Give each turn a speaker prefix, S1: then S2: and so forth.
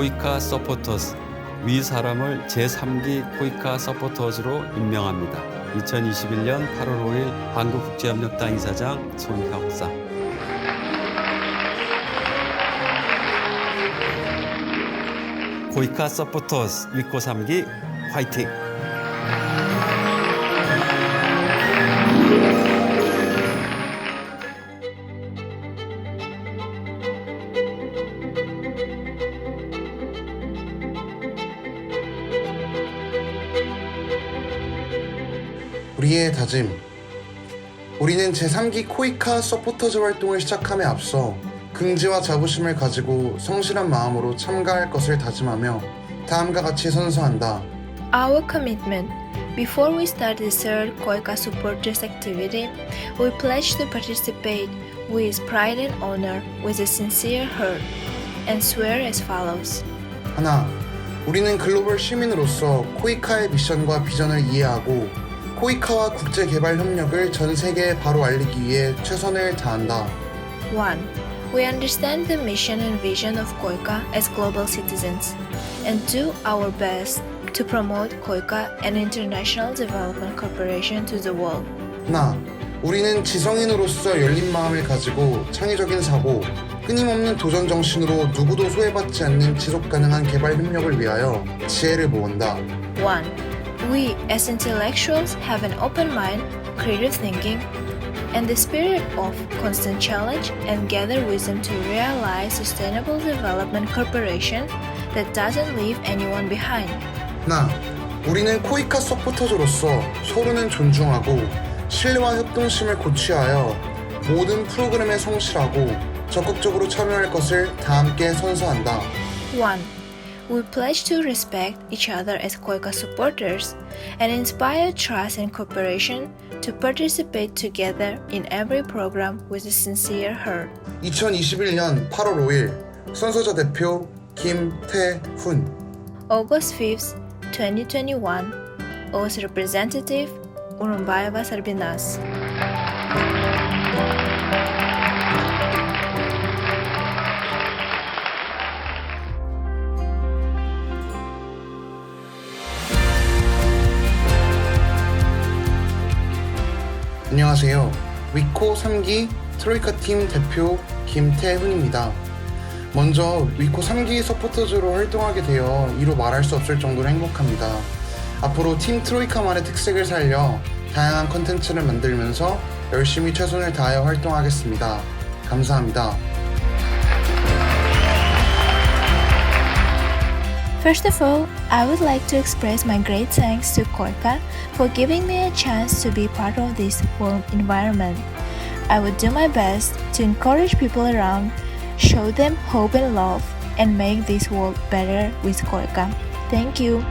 S1: 코이카 서포터스 위 사람을 제3기 코이카 서포터즈로 임명합니다. 2021년 8월 5일 한국국제협력당 이사장 손혁상 코이카 서포터스 위코 3기 화이팅!
S2: 우리의 다짐. 우리는 제3기 코이카 서포터즈 활동을 시작함에 앞서 긍지와 자부심을 가지고 성실한 마음으로 참가할 것을 다짐하며 다음과 같이 선서한다.
S3: Our commitment. Before we start the third Koika supporters activity, we pledge to participate with pride and honor, with a sincere heart, and swear as follows.
S2: 하나, 우리는 글로벌 시민으로서 코이카의 미션과 비전을 이해하고 코이카와 국제 개발 협력을 전 세계에 바로 알리기 위해 최선을 다한다.
S3: 1. We understand the mission and vision of Koika as global citizens and do our best to promote Koika and international development cooperation to the world.
S2: 하나, 우리는 지성인으로서 열린 마음을 가지고 창의적인 사고, 끊임없는 도전 정신으로 누구도 소외받지 않는 지속 가능한 개발 협력을 위하여 지혜를 모은다.
S3: 1. We, as intellectuals, have an open mind, creative thinking, and the spirit of constant challenge and gather wisdom to realize sustainable development cooperation that doesn't leave anyone behind.
S2: 하나, 우리는 코이카 서포터즈로서 서로는 존중하고 신뢰와 협동심을 고취하여 모든 프로그램에 성실하고 적극적으로 참여할 것을 다 함께 선서한다.
S3: 1. We pledge to respect each other as Koika supporters and inspire trust and cooperation to participate together in every program with a sincere heart.
S2: 2021년 8월 5일 선서자 대표 김태훈
S3: August 5th, 2021, OS representative Urumbaeva Sarbinas.
S2: 안녕하세요. 위코 3기 트로이카 팀 대표 김태훈입니다. 먼저 위코 3기 서포터즈로 활동하게 되어 이루 말할 수 없을 정도로 행복합니다. 앞으로 팀 트로이카만의 특색을 살려 다양한 컨텐츠를 만들면서 열심히 최선을 다하여 활동하겠습니다. 감사합니다.
S3: First of all, I would like to express my great thanks to Koika for giving me a chance to be part of this warm environment. I would do my best to encourage people around, show them hope and love, and make this world better with Koika. Thank you.